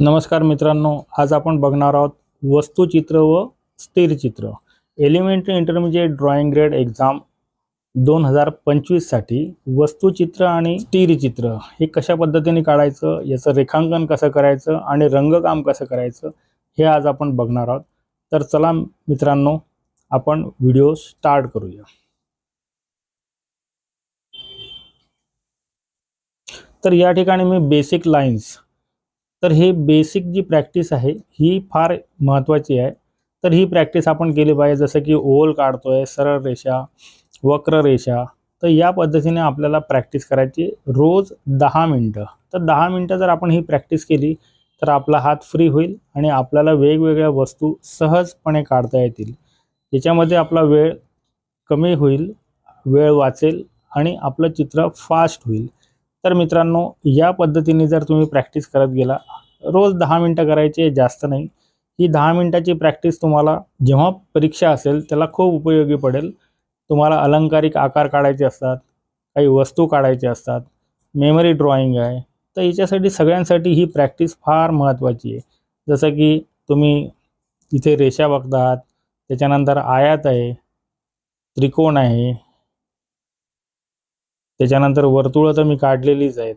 नमस्कार मित्रांनो आज आपण बघणार आहोत वस्तुचित्र व स्थिरचित्र. Elementary intermediate drawing grade exam दोन हजार पंचवीससाठी वस्तुचित्र आणि स्थिरचित्र हे कशा पद्धतीने काढायचं याचं रेखांकन कसं करायचं आणि रंगकाम कसं करायचं हे आज आपण बघणार आहोत. तर चला मित्रांनो आपण व्हिडिओ स्टार्ट करूया. तर या ठिकाणी मी बेसिक लाईन्स तर हे बेसिक जी प्रॅक्टिस आहे ही फार महत्त्वाची आहे. तर ही प्रॅक्टिस आपण केली पाहिजे जसं की ओल काढतोय सरळ रेषा वक्र रेषा तर या पद्धतीने आपल्याला प्रॅक्टिस करायची रोज दहा मिनटं. तर दहा मिनटं जर आपण ही प्रॅक्टिस केली तर आपला हात फ्री होईल आणि आपल्याला वेगवेगळ्या वस्तू सहजपणे काढता येतील. याच्यामध्ये आपला वेळ कमी होईल वेळ वाचेल आणि आपलं चित्र फास्ट होईल. तर मित्रांनो या पद्धतीने जर तुम्ही प्रॅक्टिस करत गेला रोज दहा मिनटं करायचे जास्त नाही. ही दहा मिनटाची प्रॅक्टिस तुम्हाला जेव्हा परीक्षा असेल त्याला खूप उपयोगी पडेल. तुम्हाला अलंकारिक आकार काढायचे असतात काही वस्तू काढायचे असतात मेमरी ड्रॉइंग आहे. तर याच्यासाठी सगळ्यांसाठी ही प्रॅक्टिस फार महत्त्वाची आहे. जसं की तुम्ही इथे रेषा बघतात त्याच्यानंतर आयात आहे त्रिकोण आहे त्याच्यानंतर वर्तुळं तर मी काढलेलीच आहेत.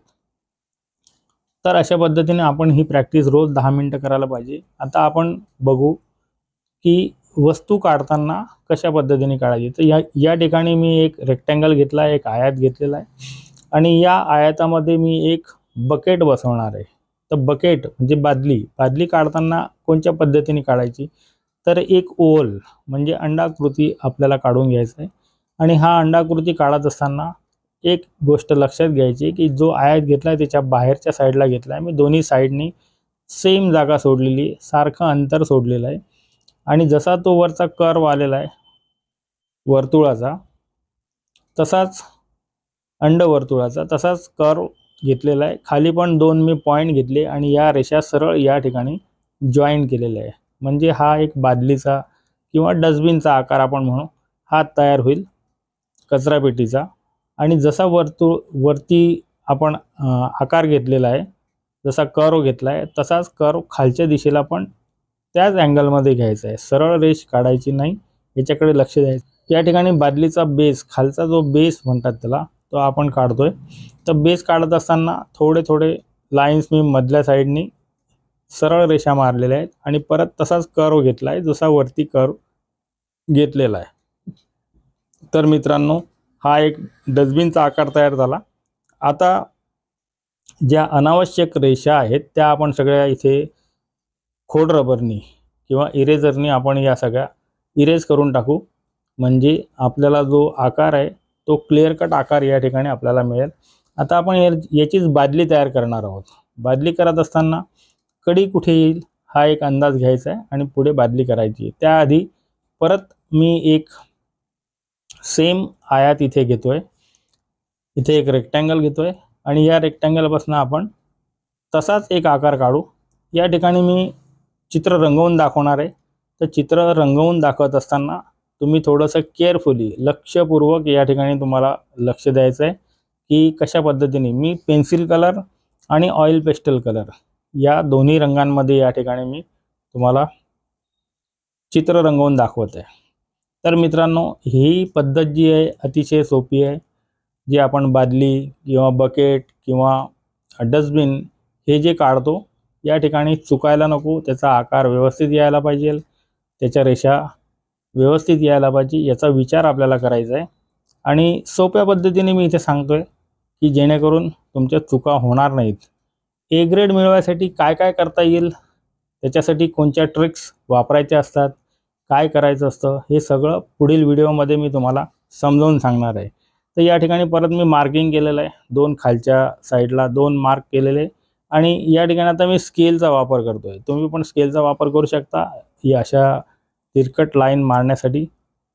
तर अशा पद्धतीने आपण ही प्रॅक्टिस रोज दहा मिनटं करायला पाहिजे. आता आपण बघू की वस्तू काढताना कशा पद्धतीने काढायची? तर या या ठिकाणी मी एक रेक्टँगल घेतला आहे एक आयात घेतलेला आहे. आणि या आयातामध्ये मी एक बकेट बसवणार आहे. तर बकेट म्हणजे बादली. बादली काढताना कोणत्या पद्धतीने काढायची? तर एक ओल म्हणजे अंडाकृती आपल्याला काढून घ्यायचं आहे. आणि हा अंडाकृती काढत असताना एक गोष्ट लक्षात घ्यायची की जो आयात घेतला आहे त्याच्या बाहेरच्या साईडला घेतला आहे मी दोन्ही साईडनी सेम जागा सोडलेली आहे. सारखं अंतर सोडलेलं आहे. आणि जसा तो वरचा कर्व आलेला आहे वर्तुळाचा तसाच अंडवर्तुळाचा तसाच कर्व घेतलेला आहे. खाली पण दोन मी पॉईंट घेतले आणि या रेषा सरळ या ठिकाणी जॉईन केलेल्या आहे म्हणजे हा एक बादलीचा किंवा डस्टबिनचा आकार आपण म्हणू हा तयार होईल. कचरापेटीचा. आणि जसा वर्तुळ वरती आपण आकार घेतलेला आहे जसा कर्व घेतला आहे तसाच कर्व खालच्या दिशेला पण त्याच अँगलमध्ये घ्यायचा आहे. सरळ रेष काढायची नाही याच्याकडे लक्ष द्यायचं. या ठिकाणी बादलीचा बेस खालचा जो बेस म्हणतात त्याला तो आपण काढतोय. तर बेस काढत असताना थोडे थोडे लाईन्स मी मधल्या साईडनी सरळ रेषा मारलेल्या आहेत आणि परत तसाच कर्व घेतला आहे जसा वरती कर्व घेतलेला आहे. तर मित्रांनो हा एक डस्टबिनचा आकार तयार झाला. आता ज्या अनावश्यक रेषा आहेत त्या आपण सगळ्या इथे खोड रबरनी किंवा इरेझरनी आपण या सगळ्या इरेज करून टाकू. म्हणजे आपल्याला जो आकार आहे तो क्लिअर कट आकार या ठिकाणी आपल्याला मिळेल. आता आपण या याचीच बादली तयार करणार आहोत. बादली करत असताना कडी कुठे येईल हा एक अंदाज घ्यायचा आहे आणि पुढे बादली करायची आहे. त्याआधी परत मी एक सेम आयात इथे घेतोय. इथे एक रेक्टँगल घेतोय आणि या रेक्टँगलपासून आपण तसाच एक आकार काढू. या ठिकाणी मी चित्र रंगवून दाखवणार आहे. तर चित्र रंगवून दाखवत असताना तुम्ही थोडंसं केअरफुली लक्षपूर्वक या ठिकाणी तुम्हाला लक्ष द्यायचं आहे की कशा पद्धतीने मी पेन्सिल कलर आणि ऑइल पेस्टल कलर या दोन्ही रंगांमध्ये या ठिकाणी मी तुम्हाला चित्र रंगवून दाखवत आहे तर मित्रांनो ही पद्धत जी आहे अतिशय सोपी आहे. जी आपण बादली किंवा बकेट किंवा डस्टबिन हे जे काढतो या ठिकाणी चुकायला नको. त्याचा आकार व्यवस्थित यायला पाहिजे. त्याच्या रेषा व्यवस्थित यायला पाहिजे. याचा विचार आपल्याला करायचा आहे. आणि सोप्या पद्धतीने मी इथे सांगतो आहे की जेणेकरून तुमच्या चुका होणार नाहीत. ए ग्रेड मिळवायसाठी काय काय करता येईल? त्याच्यासाठी कोणत्या ट्रिक्स वापरायच्या असतात? काय करायचं असतं हे सगळं पुढील व्हिडिओमध्ये मी तुम्हाला समजावून सांगणार आहे. तर या ठिकाणी परत मी मार्किंग केलेलं आहे. दोन खालच्या साईडला दोन मार्क केलेले आणि या ठिकाणी आता मी स्केलचा वापर करतो आहे तुम्ही पण स्केलचा वापर करू शकता. ही अशा तिरकट लाईन मारण्यासाठी.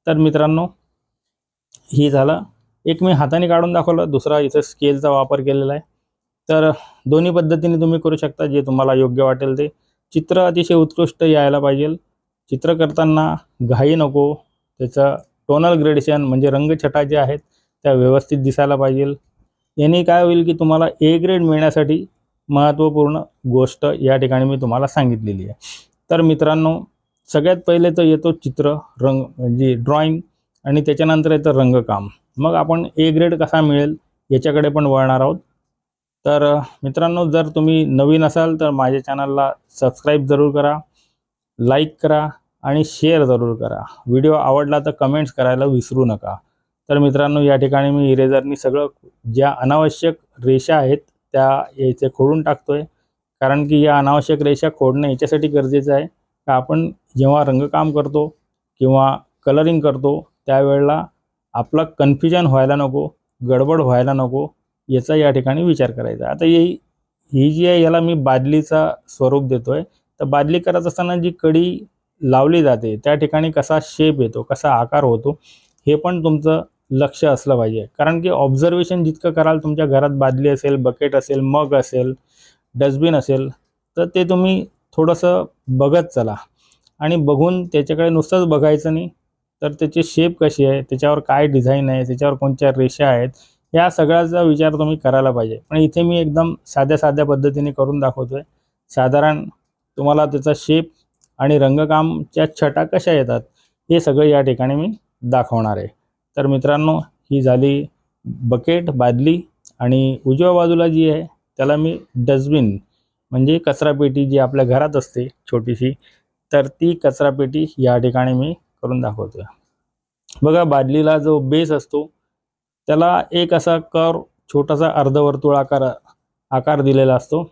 तर मित्रांनो ही झालं. एक मी हाताने काढून दाखवलं. दुसरा इथं स्केलचा वापर केलेला आहे. तर दोन्ही पद्धतीने तुम्ही करू शकता. जे तुम्हाला योग्य वाटेल ते. चित्र अतिशय उत्कृष्ट यायला पाहिजे. चित्र करताना घाई नको त्याचं टोनल ग्रेडेशन म्हणजे रंगछटा जे आहेत त्या व्यवस्थित दिसायला पाहिजे. याने काय होईल की तुम्हाला ए ग्रेड मिळण्यासाठी महत्त्वपूर्ण गोष्ट या ठिकाणी मी तुम्हाला सांगितलेली आहे. तर मित्रांनो सगळ्यात पहिले तर येतो चित्र रंग म्हणजे ड्रॉइंग आणि त्याच्यानंतर येतं रंगकाम. मग आपण ए ग्रेड कसा मिळेल याच्याकडे पण वळणार आहोत. तर मित्रांनो जर तुम्ही नवीन असाल तर माझ्या चॅनलला सबस्क्राईब जरूर करा. लाईक करा आणि शेअर जरूर करा. व्हिडिओ आवडला तर कमेंट्स करायला विसरू नका. तर मित्रांनो या ठिकाणी मी इरेझरनी सगळं ज्या अनावश्यक रेषा आहेत त्या याचे खोडून टाकतो आहे कारण की या अनावश्यक रेषा खोडणं याच्यासाठी गरजेचं आहे. का आपण जेव्हा रंगकाम करतो किंवा कलरिंग करतो त्यावेळेला आपलं कन्फ्युजन व्हायला नको गडबड व्हायला नको याचा या ठिकाणी विचार करायचा. आता ही ही जी आहे याला मी बादलीचा स्वरूप देतो आहे तर बादली करत असताना जी कडी लावली जाते त्या ठिकाणी कसा शेप येतो कसा आकार होतो हे पण तुमचं लक्ष असलं पाहिजे. कारण की ऑब्झर्वेशन जितकं कराल तुमच्या घरात बादली असेल बकेट असेल मग असेल डस्टबिन असेल तर ते तुम्ही थोडंसं बघत चला. आणि बघून त्याच्याकडे नुसतंच बघायचं नाही तर त्याची शेप कशी आहे त्याच्यावर काय डिझाईन आहे त्याच्यावर कोणत्या रेषा आहेत या सगळ्याचा विचार तुम्ही करायला पाहिजे. पण इथे मी एकदम साध्या साध्या पद्धतीने करून दाखवतो आहे साधारण तुम्हाला त्याचा शेप आणि रंगकामच्या छटा कशा येतात हे सगळं या ठिकाणी मी दाखवणार आहे. तर मित्रांनो ही झाली बकेट बादली आणि उजव्या बाजूला जी आहे त्याला मी डस्टबिन म्हणजे कचरापेटी जी आपल्या घरात असते छोटीशी तर ती कचरापेटी या ठिकाणी मी करून दाखवतो बघा बादलीला जो बेस असतो त्याला एक असा कर छोटासा अर्धवर्तुळ आकार आकार दिलेला असतो.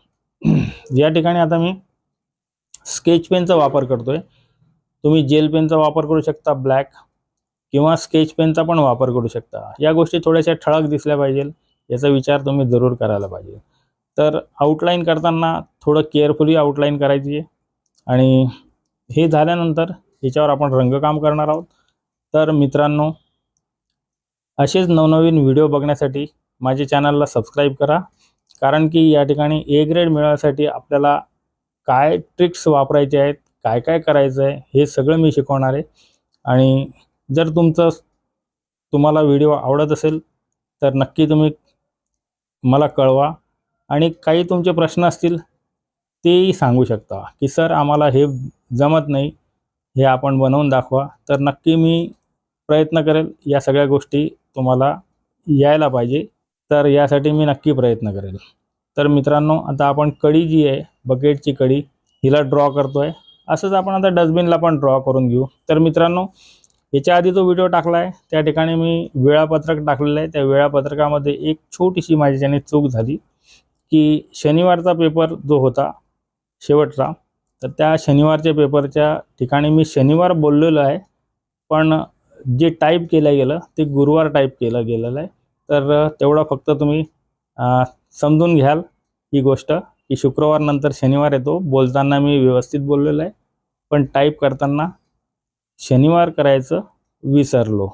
या ठिकाणी आता मी स्केच पेनचा वापर करतो आहे तुम्ही जेल पेनचा वापर करू शकता ब्लॅक किंवा स्केच पेनचा पण वापर करू शकता. या गोष्टी थोड्याशा ठळक दिसल्या पाहिजे याचा विचार तुम्ही जरूर करायला पाहिजे. तर आउटलाईन करताना थोडं केअरफुली आउटलाईन करायची आहे. आणि हे झाल्यानंतर याच्यावर आपण रंगकाम करणार आहोत. तर मित्रांनो असेच नवनवीन व्हिडिओ बघण्यासाठी माझ्या चॅनलला सबस्क्राईब करा. कारण की या ठिकाणी ए ग्रेड मिळवण्यासाठी आपल्याला काय ट्रिक्स वापरायचे आहेत काय काय करायचं आहे हे सगळं मी शिकवणार आहे. आणि जर तुमचं तुम्हाला व्हिडिओ आवडत असेल तर नक्की तुम्ही मला कळवा. आणि काही तुमचे प्रश्न असतील तेही सांगू शकता की सर आम्हाला हे जमत नाही हे आपण बनवून दाखवा. तर नक्की मी प्रयत्न करेल या सगळ्या गोष्टी तुम्हाला यायला पाहिजे. तर यासाठी मी नक्की प्रयत्न करेल. तर मित्रांनो आता आपण कडी जी आहे बकेटची कडी हिला ड्रॉ करतो आहे असंच आपण आता डस्टबिनला पण ड्रॉ करून घेऊ. तर मित्रांनो याच्या आधी जो व्हिडिओ टाकला आहे त्या ठिकाणी मी वेळापत्रक टाकलेलं आहे. त्या वेळापत्रकामध्ये एक छोटीशी माझ्याच्याने चूक झाली की शनिवारचा पेपर जो होता शेवटचा तर त्या शनिवारच्या पेपरच्या ठिकाणी मी शनिवार बोललेलो आहे. पण जे टाईप केलं गेलं ते गुरुवार टाईप केलं गेलेलं आहे. तर तेवढं फक्त तुम्ही समजून घ्याल ही गोष्ट की शुक्रवार नंतर शनिवार येतो. बोलताना मी व्यवस्थित बोललेलो आहे. पण टाईप करताना शनिवार करायचं विसरलो.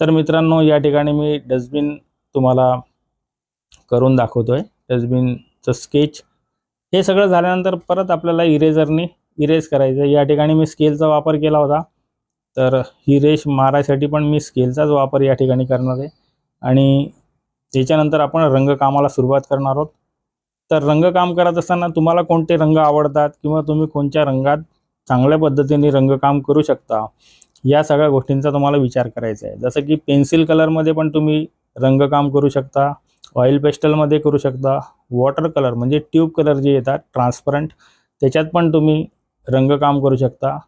तर मित्रांनो या ठिकाणी मी डस्टबिन तुम्हाला करून दाखवतो आहे डस्टबिनचं स्केच हे सगळं झाल्यानंतर परत आपल्याला इरेझरने इरेज करायचं. आहे या ठिकाणी मी स्केलचा वापर केला होता. तर ही रेश मारायसाठी पण मी स्केलचाच वापर या ठिकाणी करणार आहे. आणि त्याच्यानंतर आपण रंगकामाला सुरुवात करणार आहोत. तर रंगकाम करत असताना तुम्हाला कोणते रंग आवडतात किंवा तुम्ही कोणत्या रंगात चांगल्या पद्धतीने रंगकाम करू शकता या सगळ्या गोष्टींचा तुम्हाला विचार करायचा आहे. जसं की पेन्सिल कलरमध्ये पण तुम्ही रंगकाम करू शकता ऑइल पेस्टलमध्ये करू शकता वॉटर कलर म्हणजे ट्यूब कलर जे येतात ट्रान्सपरंट त्याच्यात पण तुम्ही रंगकाम करू शकता.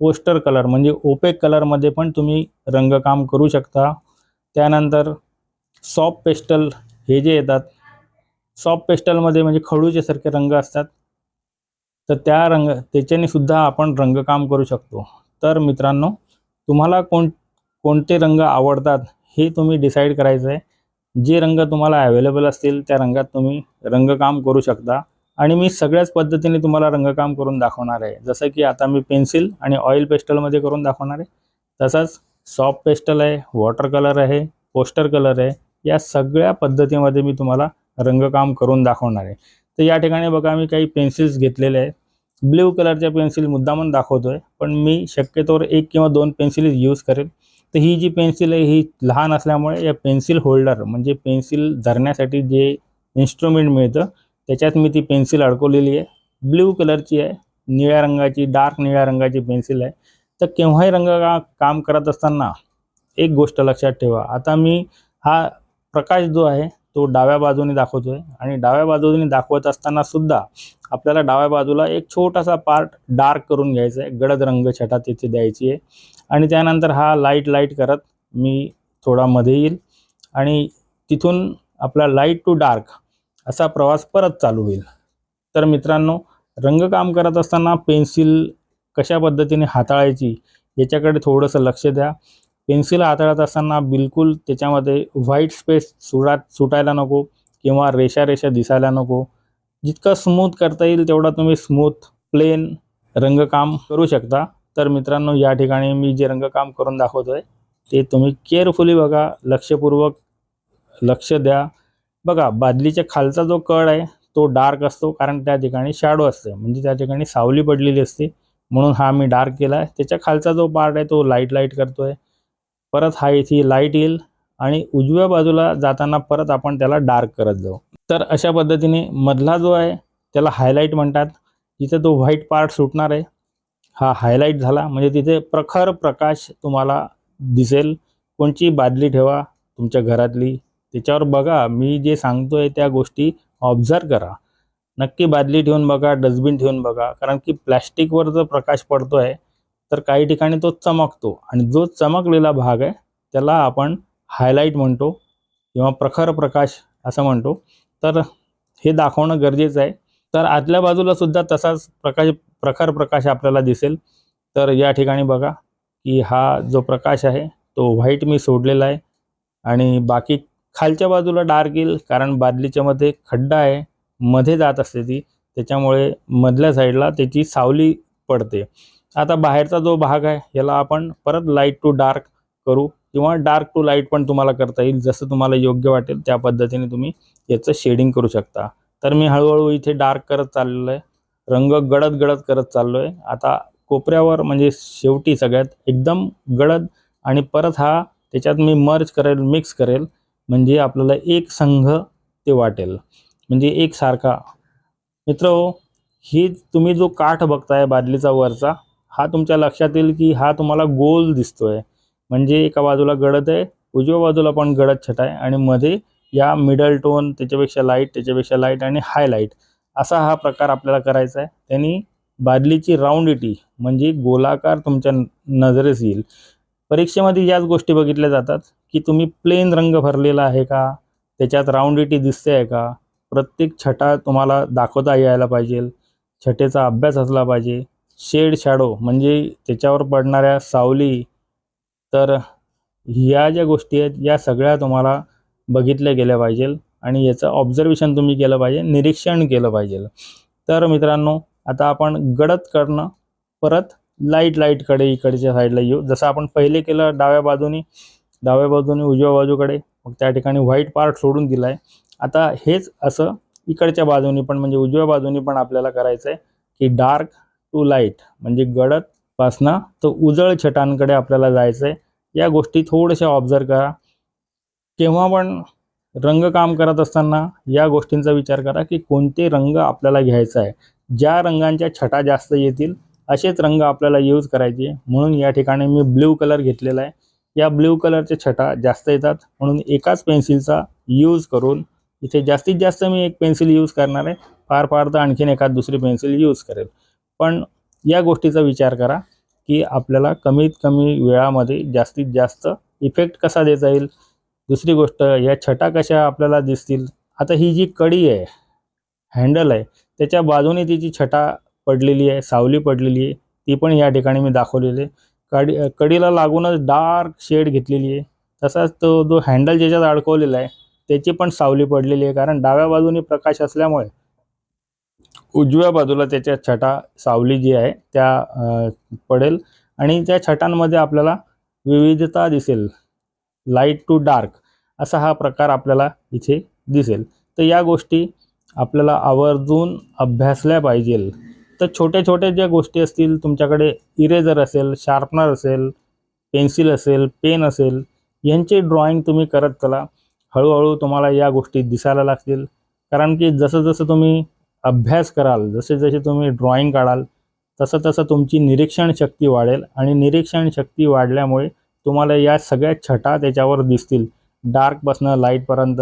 पोस्टर कलर म्हणजे ओपेक कलरमध्ये पण तुम्ही रंगकाम करू शकता. त्यानंतर सॉफ्ट पेस्टल हे जे येतात सॉफ्ट पेस्टलमध्ये म्हणजे खडूचे सारखे रंग असतात. तर त्या रंग त्याच्याने सुद्धा आपण रंगकाम करू शकतो. तर मित्रांनो तुम्हाला कोण कोणते रंग आवडतात हे तुम्ही डिसाईड करायचं आहे जे रंग तुम्हाला अवेलेबल असतील त्या रंगात तुम्ही रंगकाम करू शकता. आणि मी सगळ्याच पद्धतीने तुम्हाला रंगकाम करून दाखवणार आहे. जसं की आता मी पेन्सिल आणि ऑइल पेस्टलमध्ये करून दाखवणार आहे. तसंच सॉफ्ट पेस्टल आहे वॉटर कलर आहे पोस्टर कलर आहे या सगळ्या पद्धतीमध्ये मी तुम्हाला रंगकाम करून दाखवणार आहे. तर या ठिकाणी बघा मी काही पेन्सिल्स घेतलेले आहेत. ब्ल्यू कलरच्या पेन्सिल मुद्दामून दाखवतो आहे पण मी शक्यतोवर एक किंवा दोन पेन्सिल यूज करेल. तर ही जी पेन्सिल आहे ही लहान असल्यामुळे या पेन्सिल होल्डर म्हणजे पेन्सिल धरण्यासाठी जे इन्स्ट्रुमेंट मिळतं त्याच्यात मी ती पेन्सिल अडकवलेली आहे. ब्ल्यू कलरची आहे निळ्या रंगाची डार्क निळ्या रंगाची पेन्सिल आहे. तर केव्हाही रंग का काम करत असताना एक गोष्ट लक्षात ठेवा. आता मी हा प्रकाश जो आहे तो डाव्या बाजूने दाखवतोय. आणि डाव्या बाजूने दाखवत असताना सुद्धा आपल्याला डाव्या बाजूला एक छोटासा पार्ट डार्क करून घ्यायचा आहे. गडद रंग छटा तिथे द्यायची आहे. आणि त्यानंतर हा लाइट लाइट करत मी थोडा मध्ये येईल. आणि तिथून आपला लाइट टू डार्क असा प्रवास परत चालू होईल. तर मित्रांनो रंगकाम करत असताना पेन्सिल कशा पद्धतीने हाताळायची याच्याकडे थोडंसं लक्ष द्या. पेन्सिल हाताळत असताना बिलकुल त्याच्यामध्ये व्हाईट स्पेस सुटा सुटायला नको किंवा रेषा रेषा दिसायला नको. जितकं स्मूथ करता येईल तेवढा तुम्ही स्मूथ प्लेन रंगकाम करू शकता. तर मित्रांनो या ठिकाणी मी जे रंगकाम करून दाखवतो आहे ते तुम्ही केअरफुली बघा लक्षपूर्वक लक्ष द्या. बघा बादलीच्या खालचा जो कड आहे तो डार्क असतो कारण त्या ठिकाणी शॅडो असते. म्हणजे त्या ठिकाणी सावली पडलेली असते. म्हणून हा मी डार्क केला आहे त्याच्या खालचा जो पार्ट आहे तो लाइट लाइट करतो आहे परत हा इथे लाइट येईल आणि उजव्या बाजूला जाताना परत आपण त्याला डार्क करत जाऊ. तर अशा पद्धतीने मधला जो आहे त्याला हायलाईट म्हणतात. जिथे तो व्हाईट पार्ट सुटणार आहे हा हायलाईट झाला. म्हणजे तिथे प्रखर प्रकाश तुम्हाला दिसेल. कोणची बादली ठेवा तुमच्या घरातली. त्याच्यावर बघा मी जे सांगतोय त्या गोष्टी ऑब्झर्व करा. नक्की बादली ठेवून बघा डस्टबिन ठेवून बघा. कारण की प्लॅस्टिकवर जो प्रकाश पडतो आहे तर काही ठिकाणी तो चमकतो. आणि जो चमकलेला भाग आहे त्याला आपण हायलाईट म्हणतो किंवा प्रखर प्रकाश असं म्हणतो. तर हे दाखवणं गरजेचं आहे. तर आतल्या बाजूला सुद्धा तसाच प्रकाश प्रखर प्रकाश आपल्याला दिसेल. तर या ठिकाणी बघा की हा जो प्रकाश आहे तो व्हाईट मी सोडलेला आहे. आणि बाकी खालच्या बाजूला डार्क येईल कारण बादलीच्या मध्ये खड्डा आहे मध्ये जात असते ती. त्याच्यामुळे मधल्या साईडला त्याची सावली पडते. आता बाहेरचा जो भाग आहे याला आपण परत लाइट टू डार्क करू किंवा डार्क टू लाइट पण तुम्हाला करता येईल जसं तुम्हाला योग्य वाटेल त्या पद्धतीने तुम्ही याचं शेडिंग करू शकता. तर मी हळूहळू इथे डार्क करत चाललेलो आहे रंग गडद गडद करत चाललो आहे आता कोपऱ्यावर म्हणजे शेवटी सगळ्यात एकदम गडद आणि परत हा त्याच्यात मी मर्ज करेल मिक्स करेल म्हणजे आपल्याला एक संघ ते वाटेल. म्हणजे एकसारखा मित्र हो ही तुम्ही जो काठ बघताय बादलीचा वरचा हा तुमच्या लक्षात येईल की हा तुम्हाला गोल दिसतोय. म्हणजे एका बाजूला गडद आहे उजव्या बाजूला पण गडद छटा आहे आणि मध्ये या मिडल टोन त्याच्यापेक्षा लाइट त्याच्यापेक्षा लाइट आणि हायलाईट असा हा प्रकार आपल्याला करायचा आहे. त्यांनी बादलीची राऊंडिटी म्हणजे गोलाकार तुमच्या नजरेस येईल. परीक्षेमध्ये याच गोष्टी बघितल्या जातात की तुम्ही प्लेन रंग भरलेला आहे का? त्याच्यात राऊंडिटी दिसते आहे का? प्रत्येक छटा तुम्हाला दाखवता यायला पाहिजे. छटेचा अभ्यास असला पाहिजे. शेड शॅडो म्हणजे त्याच्यावर पडणाऱ्या सावली तर ह्या ज्या गोष्टी आहेत या सगळ्या तुम्हाला बघितल्या गेल्या पाहिजे आणि याचं ऑब्झर्वेशन तुम्ही केलं पाहिजे निरीक्षण केलं पाहिजे. तर मित्रांनो आता आपण गडद करणं परत लाइट लाईटकडे इकडच्या साईडला येऊ. जसं आपण पहिले केलं डाव्या बाजूनी डाव्या बाजूने उजव्या बाजूकडे मग त्या ठिकाणी व्हाईट पार्ट सोडून दिला आहे आता हेच असं इकडच्या बाजूनी पण म्हणजे उजव्या बाजूनी पण आपल्याला करायचं आहे की डार्क टू लाइट म्हणजे गडदपासनं तर उजळ छटांकडे आपल्याला जायचं आहे या गोष्टी थोड्याशा ऑब्झर्व करा. केव्हा पण रंगकाम करत असताना या गोष्टींचा विचार करा की कोणते रंग आपल्याला घ्यायचा आहे. ज्या रंगांच्या छटा जास्त येतील असेच रंग आपल्याला यूज करायचे. म्हणून या ठिकाणी मी ब्ल्यू कलर घेतलेला आहे. या ब्ल्यू कलरचे छटा जास्त येतात. म्हणून एकाच पेन्सिलचा यूज करून इथे जास्तीत जास्त मी एक पेन्सिल यूज करणार आहे. फार फार तर आणखीन एखाद दुसरी पेन्सिल यूज करेल. पण या गोष्टीचा विचार करा की आपल्याला कमीत कमी वेळामध्ये जास्तीत जास्त इफेक्ट कसा देता येईल? दुसरी गोष्ट या छटा कशा आपल्याला दिसतील? आता ही जी कडी आहे हँडल आहे त्याच्या बाजूने तिची छटा पडलेली आहे सावली पडलेली आहे ती पण या ठिकाणी मी दाखवलेली आहे. कडी कडीला लागूनच डार्क शेड घेतलेली आहे. तसाच तो जो हँडल ज्याच्यात अडकवलेला आहे त्याची पण सावली पडलेली आहे कारण डाव्या बाजूने प्रकाश असल्यामुळे उजव्या बाजूला त्याच्या छटा सावली जी आहे त्या पडेल आणि त्या छटांमध्ये आपल्याला विविधता दिसेल. लाइट टू डार्क असा हा प्रकार आपल्याला इथे दिसेल. तर या गोष्टी आपल्याला आवर्जून अभ्यासल्या पाहिजेल. तर छोट्या छोट्या ज्या गोष्टी असतील तुमच्याकडे इरेझर असेल शार्पनर असेल पेन्सिल असेल पेन असेल यांचे ड्रॉइंग तुम्ही करत चला. हळूहळू तुम्हाला या गोष्टी दिसायला लागतील. कारण की जसं जसं तुम्ही अभ्यास कराल जसे जसे तुम्ही ड्रॉइंग काढाल तसं तसं तुमची निरीक्षण शक्ती वाढेल आणि निरीक्षण शक्ती वाढल्यामुळे तुम्हाला या सगळ्या छटा त्याच्यावर दिसतील. डार्कपासनं लाईटपर्यंत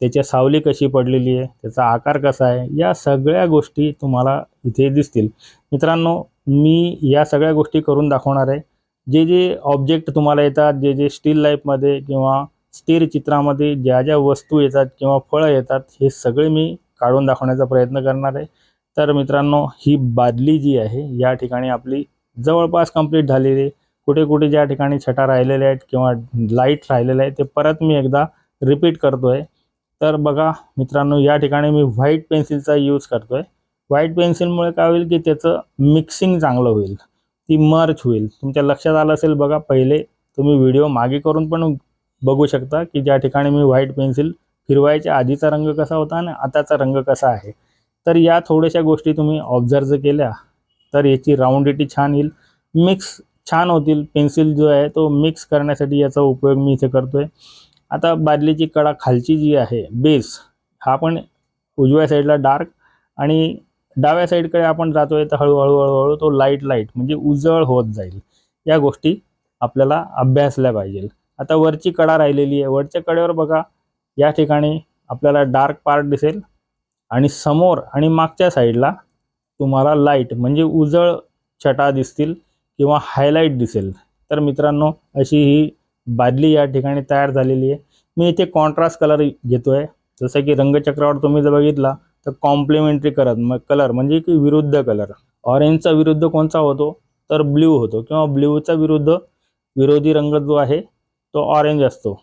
त्याच्या सावली कशी पडलेली आहे त्याचा आकार कसा आहे या सगळ्या गोष्टी तुम्हाला इथे दिसतील. मित्रांनो मी या सगळ्या गोष्टी करून दाखवणार आहे. जे जे ऑब्जेक्ट तुम्हाला येतात जे जे स्टील लाईफमध्ये किंवा स्थिर चित्रामध्ये ज्या ज्या वस्तू येतात किंवा फळं येतात हे सगळे मी काढून दाखवण्याचा प्रयत्न करणार आहे. तर मित्रांनो ही बादली जी आहे या ठिकाणी आपली जवळपास कंप्लीट झालेली आहे. कुठे कुठे ज्या ठिकाणी छटा राहिलेल्या आहेत किंवा लाइट राहिलेलं आहे ते परत मी एकदा रिपीट करतो आहे तर बघा मित्रांनो या ठिकाणी मी व्हाईट पेन्सिलचा यूज करतो आहे व्हाईट पेन्सिलमुळे काय होईल की त्याचं मिक्सिंग चांगलं होईल. ती मर्च होईल. तुमच्या लक्षात आलं असेल बघा पहिले तुम्ही व्हिडिओ मागे करून पण बघू शकता की ज्या ठिकाणी मी व्हाईट पेन्सिल फिरवायच्या आधीचा रंग कसा होता आणि आताचा रंग कसा आहे? तर या थोड्याशा गोष्टी तुम्ही ऑब्झर्व जर केल्या तर याची राऊंडिटी छान येईल. मिक्स छान होतील. पेन्सिल जो आहे तो मिक्स करण्यासाठी याचा उपयोग मी इथे करतो आहे आता बादलीची कडा खालची जी आहे बेस हा पण उजव्या साईडला डार्क आणि डाव्या साईडकडे आपण जातो आहे तर हळूहळू हळूहळू तो लाइट लाइट म्हणजे उजळ होत जाईल. या गोष्टी आपल्याला अभ्यासल्या पाहिजे आता वरची कडा राहिलेली आहे. वरच्या कडेवर बघा या ठिकाणी आपल्याला डार्क पार्ट दिसेल. आणि समोर आणि मागच्या साईडला तुम्हाला लाइट म्हणजे उजळ छटा दिसतील किंवा हायलाईट दिसेल. तर मित्रांनो अशी ही बादली या ठिकाणी तयार झालेली आहे. मी इथे कॉन्ट्रास्ट कलर घेतो आहे जसं की रंगचक्रावर तुम्ही जर बघितला तर कॉम्प्लिमेंटरी करत मग कलर म्हणजे की विरुद्ध कलर ऑरेंजचा विरुद्ध कोणचा होतो? तर ब्ल्यू होतो. किंवा ब्ल्यूचा विरुद्ध विरोधी रंग जो आहे तो ऑरेंज असतो.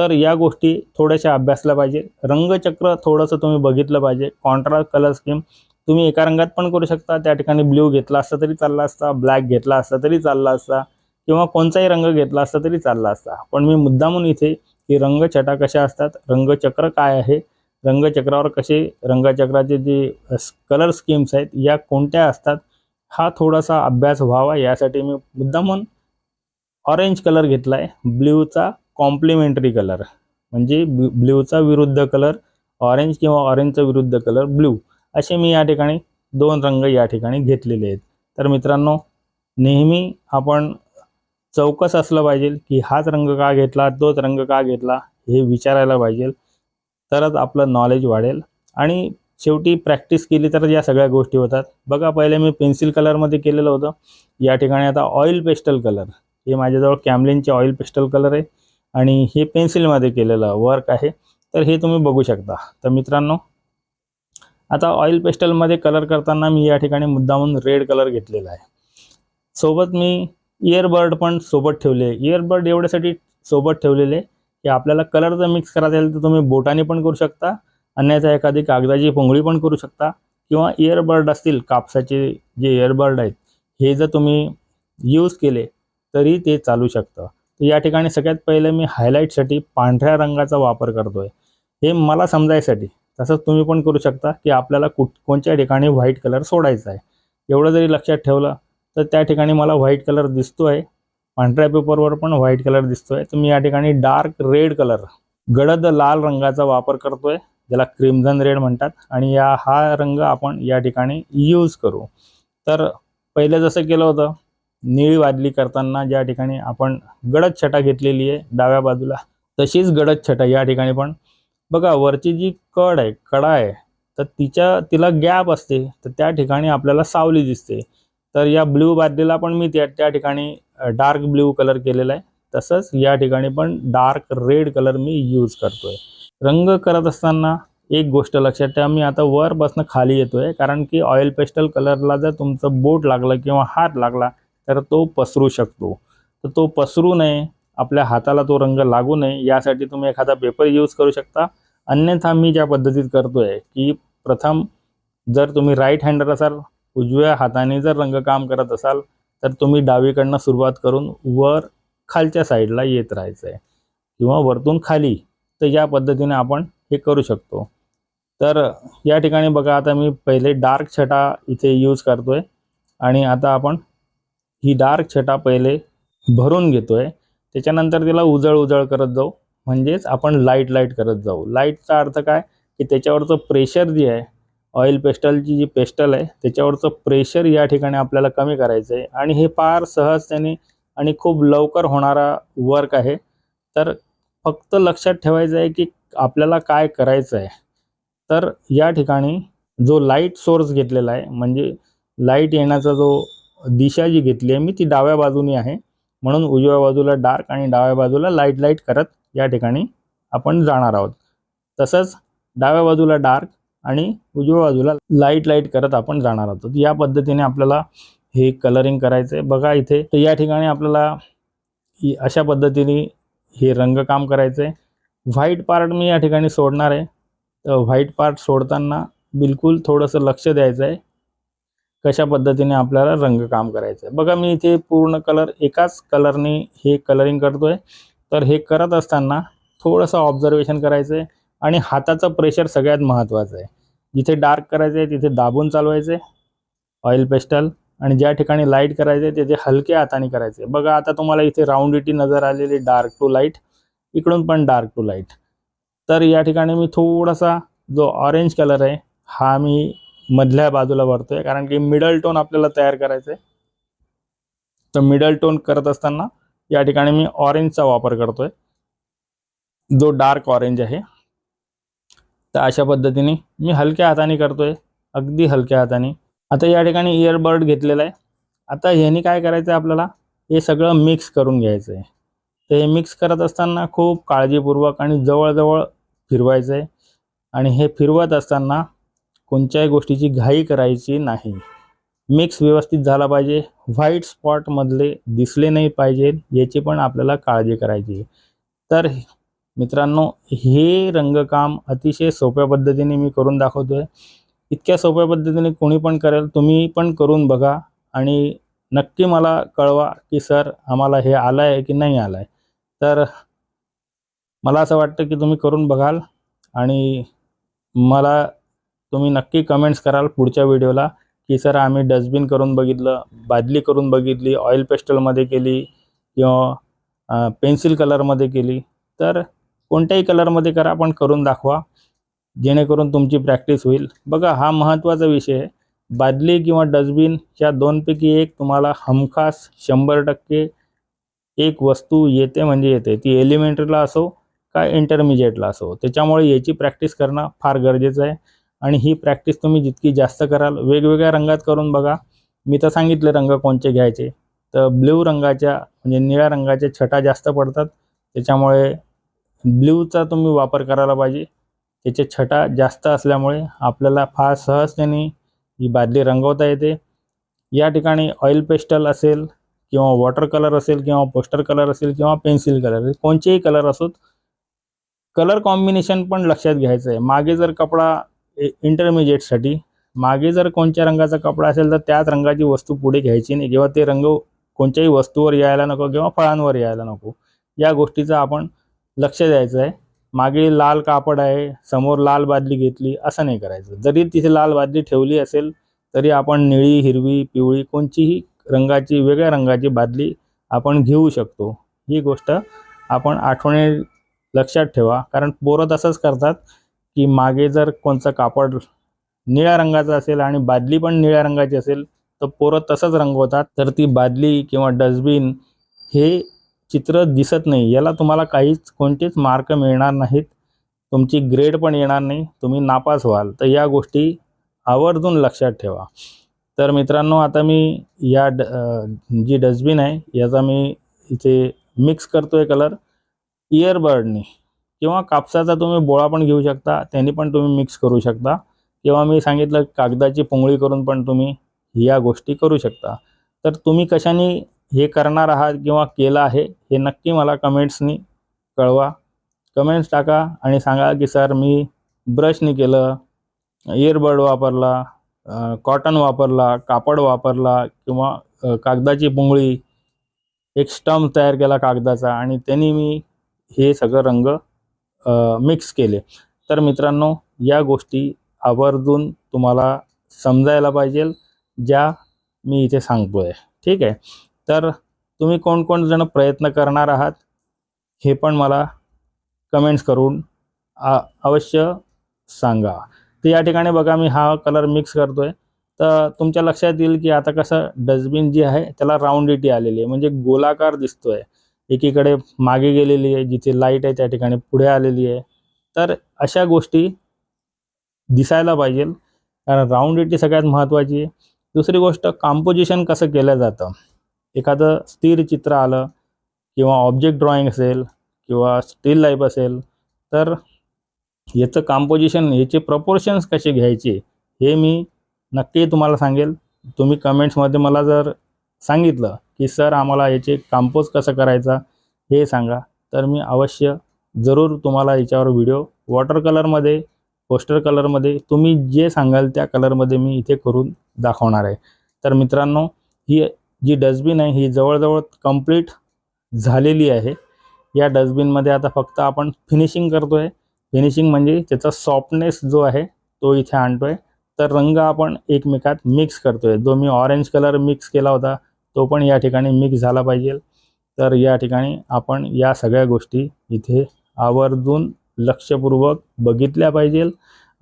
तर या गोष्टी थोड्याशा अभ्यासल्या पाहिजे. रंगचक्र थोडंसं तुम्ही बघितलं पाहिजे. कॉन्ट्रास्ट कलर स्कीम तुम्ही एका रंगात पण करू शकता. त्या ठिकाणी ब्ल्यू घेतला असता तरी चालला असता. ब्लॅक घेतला असता तरी चालला असता. किंवा कोणताही रंग घेतला असता तरी चालला असता. पण मी मुद्दामून इथे की रंगछटा कशा असतात? रंगचक्र काय आहे? रंगचक्रावर कसे? रंगचक्राचे जे कलर स्कीम्स आहेत या कोणत्या असतात? हा थोडासा अभ्यास व्हावा. यासाठी मी मुद्दामून ऑरेंज कलर घेतला आहे ब्ल्यूचा कॉम्प्लिमेंटरी कलर. म्हणजे ब्ल्यूचा विरुद्ध कलर ऑरेंज किंवा ऑरेंजचा विरुद्ध कलर ब्ल्यू असे मी या ठिकाणी दोन रंग या ठिकाणी घेतलेले आहेत. तर मित्रांनो नेहमी आपण चौकस असलं पाहिजे की हाच रंग का घेतला तोच रंग का घेतला हे विचारायला पाहिजे. तरच आपलं नॉलेज वाढेल. आणि शेवटी प्रॅक्टिस केली तर या सगळ्या गोष्टी होतात. बघा पहिले मी पेन्सिल कलरमध्ये केलेलं होतं. या ठिकाणी आता ऑइल पेस्टल कलर हे माझ्याजवळ कॅमलिनचे ऑइल पेस्टल कलर आहे. आणि हे पेन्सिलमध्ये केलेलं वर्क आहे. तर हे तुम्ही बघू शकता. तर मित्रांनो आता ऑइल पेस्टलमध्ये कलर करताना मी या ठिकाणी मुद्दामून रेड कलर घेतलेला आहे. सोबत मी इयरबर्ड पण सोबत ठेवले. इयरबर्ड एवढ्यासाठी सोबत ठेवलेले की आपल्याला कलर जर मिक्स करायचा असेल तर तुम्ही बोटाने पण करू शकता अन्यथा एखादी कागदाची पोंगळी पण करू शकता किंवा इयरबर्ड असतील कापसाचे जे इयरबर्ड आहेत हे जर तुम्ही यूज केले तरी ते चालू शकतं. तर या ठिकाणी सगळ्यात पहिले मी हायलाईटसाठी पांढऱ्या रंगाचा वापर करतो आहे हे मला समजायसाठी तसंच तुम्ही पण करू शकता की आपल्याला कुठ कोणत्या ठिकाणी व्हाईट कलर सोडायचा आहे. एवढं जरी लक्षात ठेवलं तर त्या ठिकाणी मला व्हाईट कलर दिसतो आहे पांढऱ्या पेपरवर पण व्हाईट कलर दिसतो आहे तर मी या ठिकाणी डार्क रेड कलर गडद लाल रंगाचा वापर करतोय ज्याला क्रिमझन रेड म्हणतात. आणि या हा रंग आपण या ठिकाणी यूज करू. तर पहिलं जसं केलं होतं निळी वादली करताना ज्या ठिकाणी आपण गडद छटा घेतलेली आहे डाव्या बाजूला तशीच गडद छटा या ठिकाणी पण. बघा वरची जी कड आहे कडा आहे तर तिच्या तिला गॅप असते तर त्या ठिकाणी आपल्याला सावली दिसते. तर या ब्ल्यू बादलीला पण मी त्या त्या ठिकाणी डार्क ब्ल्यू कलर केलेला आहे. तसंच या ठिकाणी पण डार्क रेड कलर मी यूज करतोय. रंग करत असताना एक गोष्ट लक्षात ठेवा मी आता वरपासून खाली येतोय कारण की ऑइल पेस्टल कलरला जर तुमचं बोट लागलं किंवा हात लागला तर तो पसरू शकतो. तर तो पसरू नये आपल्या हाताला तो रंग लागू नये यासाठी तुम्ही एखादा पेपर यूज करू शकता. अन्यथा मी ज्या पद्धतीत करतो आहे की प्रथम जर तुम्ही राईट हँडर असाल उजव्या हाताने जर रंगकाम करत असाल तर तुम्ही डावीकडनं सुरुवात करून वर खालच्या साईडला येत राहायचं आहे किंवा वरतून खाली तर या पद्धतीने आपण हे करू शकतो. तर या ठिकाणी बघा आता मी पहिले डार्क छटा इथे यूज करतोय. आणि आता आपण ही डार्क छटा पहिले भरून घेतो आहे त्याच्यानंतर तिला उजळ उजळ करत जाऊ. म्हणजेच आपण लाइट लाइट करत जाऊ. लाईटचा अर्थ काय? की त्याच्यावरचं प्रेशर जे आहे ऑइल पेस्टलची जी पेस्टल आहे त्याच्यावरचं प्रेशर या ठिकाणी आपल्याला कमी करायचं आहे. आणि हे फार सहजतेने आणि खूप लवकर होणारा वर्क आहे. तर फक्त लक्षात ठेवायचं आहे की आपल्याला काय करायचं आहे. तर या ठिकाणी जो लाइट सोर्स घेतलेला आहे म्हणजे लाइट येण्याचा जो दिशा जी घेतली आहे मी ती डाव्या बाजूनी आहे. म्हणून उजव्या बाजूला डार्क आणि डाव्या बाजूला लाइट लाइट करत या ठिकाणी आपण जाणार आहोत. तसंच डाव्या बाजूला डार्क आणि उजव्या बाजूला लाइट लाइट करत आपण जाणार आहोत. या पद्धतीने आपल्याला हे कलरिंग करायचं आहे बघा इथे तर या ठिकाणी आपल्याला अशा पद्धतीने हे रंगकाम करायचं आहे व्हाईट पार्ट मी या ठिकाणी सोडणार आहे. तर व्हाईट पार्ट सोडताना बिलकुल थोडंसं लक्ष द्यायचं आहे कशा पद्धतीने आपल्याला रंगकाम करायचं आहे बघा मी इथे पूर्ण कलर एकाच कलरने हे कलरिंग करतो आहे तर हे करत असताना थोडंसं ऑब्झर्वेशन करायचं आहे आणि हाताचं प्रेशर सगळ्यात महत्त्वाचं आहे. जिथे डार्क करायचं आहे तिथे दाबून चालवायचं आहे ऑइल पेस्टल आणि ज्या ठिकाणी लाइट करायचं आहे तिथे हलक्या हाताने करायचं आहे बघा आता तुम्हाला इथे राऊंडिटी नजर आलेली डार्क टू लाइट इकडून पण डार्क टू लाइट तर या ठिकाणी मी थोडासा जो ऑरेंज कलर आहे हा मी मधल्या बाजूला भरतोय कारण की मिडल टोन आपल्याला तयार करायचा आहे तर मिडल टोन करत असताना या ठिकाणी मी ऑरेंजचा वापर करतोय. जो डार्क ऑरेंज आहे. तर अशा पद्धतीने मी हलक्या हाताने करतोय. अगदी हलक्या हाताने. आता या ठिकाणी इयरबड घेतलेला आहे. आता ह्यानी काय करायचं आहे आपल्याला? हे सगळं मिक्स करून घ्यायचं आहे तर हे मिक्स करत असताना खूप काळजीपूर्वक आणि जवळजवळ फिरवायचं आहे आणि हे फिरवत असताना कोणत्याही गोष्टीची घाई करायची नाही. मिक्स व्यवस्थित झाला पाहिजे. व्हाईट स्पॉटमधले दिसले नाही पाहिजे याची पण आपल्याला काळजी करायची आहे. तर मित्रांनो हे रंगकाम अतिशय सोप्या पद्धतीने मी करून दाखवतो आहे इतक्या सोप्या पद्धतीने कोणी पण करेल तुम्ही पण करून बघा आणि नक्की मला कळवा की सर आम्हाला हे आलं आहे की नाही आलं आहे तर मला असं वाटतं की तुम्ही करून बघाल आणि मला तुम्ही नक्की कमेंट्स कराल पुढच्या व्हिडिओला की सर आम्ही डस्टबिन करून बघितलं बादली करून बघितली ऑइल पेस्टलमध्ये केली किंवा पेन्सिल कलरमध्ये केली तर कोणत्याही कलरमध्ये करा पण करून दाखवा. जेणेकरून तुमची प्रॅक्टिस होईल. बघा हा महत्त्वाचा विषय आहे. बादली किंवा डस्टबिन या दोनपैकी एक तुम्हाला हमखास शंभर टक्के एक वस्तू येते म्हणजे येते. ती एलिमेंटरीला असो का इंटरमिजिएटला असो. त्याच्यामुळे याची प्रॅक्टिस करणं फार गरजेचं आहे. आणि ही प्रॅक्टिस तुम्ही जितकी जास्त कराल वेगवेगळ्या रंगात करून बघा. मी तर सांगितले रंग कोणते घ्यायचे. तर ब्ल्यू रंगाच्या म्हणजे निळ्या रंगाच्या छटा जास्त पडतात. त्याच्यामुळे ब्ल्यूचा तुम्ही वापर करायला पाहिजे. त्याचे छटा जास्त असल्यामुळे आपल्याला फार सहजतेने ही बादली रंगवता येते. या ठिकाणी ऑइल पेस्टल असेल किंवा वॉटर कलर असेल किंवा पोस्टर कलर असेल किंवा पेन्सिल कलर असेल कोणतेही कलर असोत. कलर कॉम्बिनेशन पण लक्षात घ्यायचं आहे मागे जर कपडा इंटरमिजिएटसाठी. मागे जर कोणत्या रंगाचा कपडा असेल तर त्याच रंगाची वस्तू पुढे घ्यायची नाही. किंवा ते रंग कोणत्याही वस्तूवर यायला नको किंवा फळांवर यायला नको या गोष्टीचं आपण लक्ष द्यायचं आहे. मागे लाल कापड आहे समोर लाल बादली घेतली असं नाही करायचं. जरी तिथे लाल बादली ठेवली असेल तरी आपण निळी हिरवी पिवळी कोणतीही रंगाची वेगळ्या रंगाची बादली आपण घेऊ शकतो. ही गोष्ट आपण आठवणी लक्षात ठेवा. कारण पोरं तसंच करतात. की मागे जर कोणचं कापड निळ्या रंगाचं असेल आणि बादली पण निळ्या रंगाची असेल तर पोरं तसंच रंगवतात. तर ती बादली किंवा डस्टबिन हे चित्र दिसत नाही. याला तुम्हाला काहीच कोणतेच मार्क मिळणार नाहीत. तुमची ग्रेड पण येणार नाही. तुम्ही नापास व्हाल. तर या गोष्टी आवर्जून लक्षात ठेवा. तर मित्रांनो आता मी या ड जी डस्टबिन आहे याचा मी इथे मिक्स करतो आहे कलर इयरबडनी किंवा कापसाचा तुम्ही बोळा पण घेऊ शकता त्यांनी पण तुम्ही मिक्स करू शकता. किंवा मी सांगितलं कागदाची पोंगळी करून पण तुम्ही या गोष्टी करू शकता. तर तुम्ही कशाने हे करणार आहात किंवा केलं आहे हे नक्की मला कमेंट्सनी कळवा. कमेंट्स टाका आणि सांगा की सर मी ब्रशनी केलं इयरबड वापरला कॉटन वापरला कापड वापरला किंवा कागदाची पोंगळी एक स्टंप तयार केला कागदाचा आणि त्यांनी मी हे सगळं रंग मिक्स केले. तर मित्रांनो या गोष्टी आवर्जून तुम्हाला समजायला पाहिजे ज्या मी इथे सांगतो आहे ठीक आहे? तर तुम्ही कोण कोण जण प्रयत्न करणार आहात हे पण मला कमेंट्स करून आ अवश्य सांगा. तर या ठिकाणी बघा मी हा कलर मिक्स करतोय. तर तुमच्या लक्षात येईल की आता कसं डस्टबिन जी आहे त्याला राऊंडिटी आलेली आहे. म्हणजे गोलाकार दिसतोय. एकीकडे मागे गेलेली आहे जिथे लाइट आहे त्या ठिकाणी पुढे आलेली आहे. तर अशा गोष्टी दिसायला पाहिजे कारण राऊंडिटी सगळ्यात महत्त्वाची आहे. दुसरी गोष्ट कॉम्पोजिशन कसं केलं जातं? एखादं स्थिर चित्र आलं किंवा ऑब्जेक्ट ड्रॉइंग असेल किंवा स्टील लाईफ असेल तर याचं कॉम्पोजिशन याचे प्रपोर्शन्स कसे घ्यायचे हे मी नक्की तुम्हाला सांगेल. तुम्ही कमेंट्समध्ये मला जर सांगितलं की सर आम्हाला याचे काम्पोज कसं करायचा हे सांगा. तर मी अवश्य जरूर तुम्हाला याच्यावर व्हिडिओ वॉटर कलरमध्ये पोस्टर कलरमध्ये तुम्ही जे सांगाल त्या कलरमध्ये मी इथे करून दाखवणार आहे. तर मित्रांनो ही जी डस्टबिन आहे ही जवळजवळ कंप्लीट झालेली आहे. या डस्टबिनमध्ये आता फक्त आपण फिनिशिंग करतो आहे फिनिशिंग म्हणजे त्याचा सॉफ्टनेस जो आहे तो इथे आणतो आहे तर रंग आपण एकमेकात मिक्स करतो आहे जो मी ऑरेंज कलर मिक्स केला होता तो पण या ठिकाणी मिक्स झाला पाहिजे. तर या ठिकाणी आपण या सगळ्या गोष्टी इथे आवर्जून लक्षपूर्वक बघितल्या पाहिजे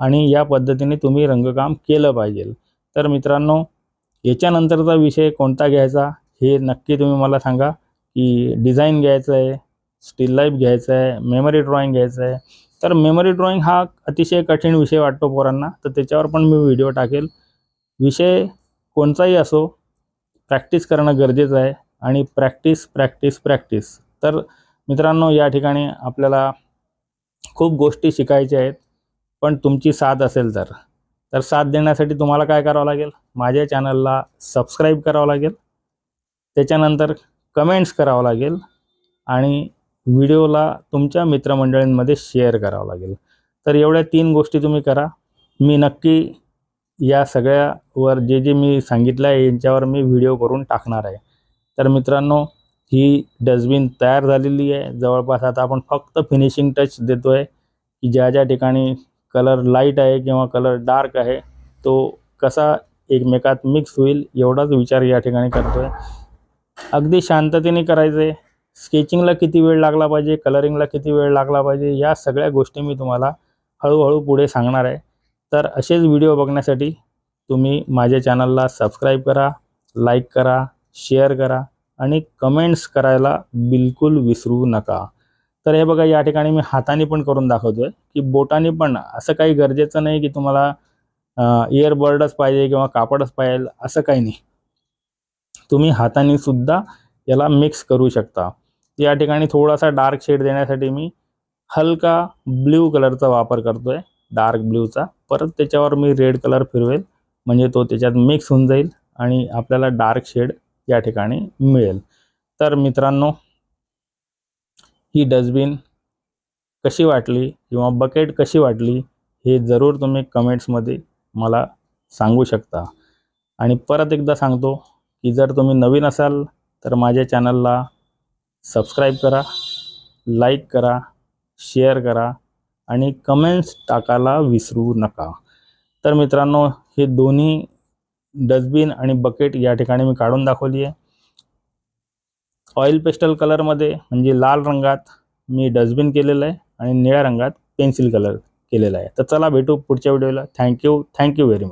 आणि या पद्धतीने तुम्ही रंगकाम केलं पाहिजे. तर मित्रांनो याच्यानंतरचा विषय कोणता घ्यायचा हे नक्की तुम्ही मला सांगा की डिझाईन घ्यायचं आहे स्टील लाईफ घ्यायचं आहे मेमरी ड्रॉइंग घ्यायचं आहे. तर मेमरी ड्रॉइंग हा अतिशय कठीण विषय वाटतो पोरांना तर त्याच्यावर पण मी व्हिडिओ टाकेल. विषय कोणताही असो प्रॅक्टिस करणं गरजेचं आहे. आणि प्रॅक्टिस प्रॅक्टिस प्रॅक्टिस तर मित्रांनो या ठिकाणी आपल्याला खूप गोष्टी शिकायच्या आहेत. पण तुमची साथ असेल तर. तर साथ देण्यासाठी तुम्हाला काय करावं लागेल? माझ्या चॅनलला सबस्क्राईब करावं लागेल. त्याच्यानंतर कमेंट्स करावं लागेल. आणि व्हिडिओला तुमच्या मित्रमंडळींमध्ये शेअर करावं लागेल. तर एवढ्या तीन गोष्टी तुम्ही करा. मी नक्की या सगळ्यावर जे जे मी सांगितलं आहे यांच्यावर मी व्हिडिओ करून टाकणार आहे. तर मित्रांनो ही डस्टबिन तयार झालेली आहे. जवळपास आता आपण फक्त फिनिशिंग टच देतो आहे की ज्या ज्या ठिकाणी कलर लाइट आहे किंवा कलर डार्क आहे तो कसा एकमेकात मिक्स होईल एवढाच विचार या ठिकाणी करतो आहे अगदी शांततेने करायचं आहे स्केचिंगला किती वेळ लागला पाहिजे कलरिंगला किती वेळ लागला पाहिजे या सगळ्या गोष्टी मी तुम्हाला हळूहळू पुढे सांगणार आहे. तर असेच व्हिडिओ बघण्यासाठी तुम्ही माझ्या चॅनलला सबस्क्राईब करा लाईक करा शेअर करा आणि कमेंट्स करायला बिलकुल विसरू नका. तर हे बघा या ठिकाणी मी हाताने पण करून दाखवतो आहे की बोटाने पण असं काही गरजेचं नाही की तुम्हाला इयरबर्डच पाहिजे किंवा कापडच पाहिजे असं काही नाही. तुम्ही हाताने सुद्धा याला मिक्स करू शकता. या ठिकाणी थोडासा डार्क शेड देण्यासाठी मी हलका ब्ल्यू कलरचा वापर करतो आहे डार्क ब्ल्यूचा परत त्याच्यावर मी रेड कलर फिरवेल. म्हणजे तो त्याच्यात मिक्स होऊन जाईल आणि आपल्याला डार्क शेड या ठिकाणी मिळेल. तर मित्रांनो ही डस्टबिन कशी वाटली किंवा बकेट कशी वाटली हे जरूर तुम्ही कमेंट्समध्ये मला सांगू शकता. आणि परत एकदा सांगतो की जर तुम्ही नवीन असाल तर माझ्या चॅनलला सबस्क्राईब करा लाईक करा शेअर करा. आणि कमेंट्स टाकायला विसरू नका. तर मित्रांनो हे दोन्ही डस्टबिन आणि बकेट या ठिकाणी मी काढून दाखवली आहे. ऑइल पेस्टल कलरमध्ये म्हणजे लाल रंगात मी डस्टबिन केलेलं आहे आणि निळ्या रंगात पेन्सिल कलर केलेला आहे. तर चला भेटू पुढच्या व्हिडिओला थँक्यू थँक्यू व्हेरी मच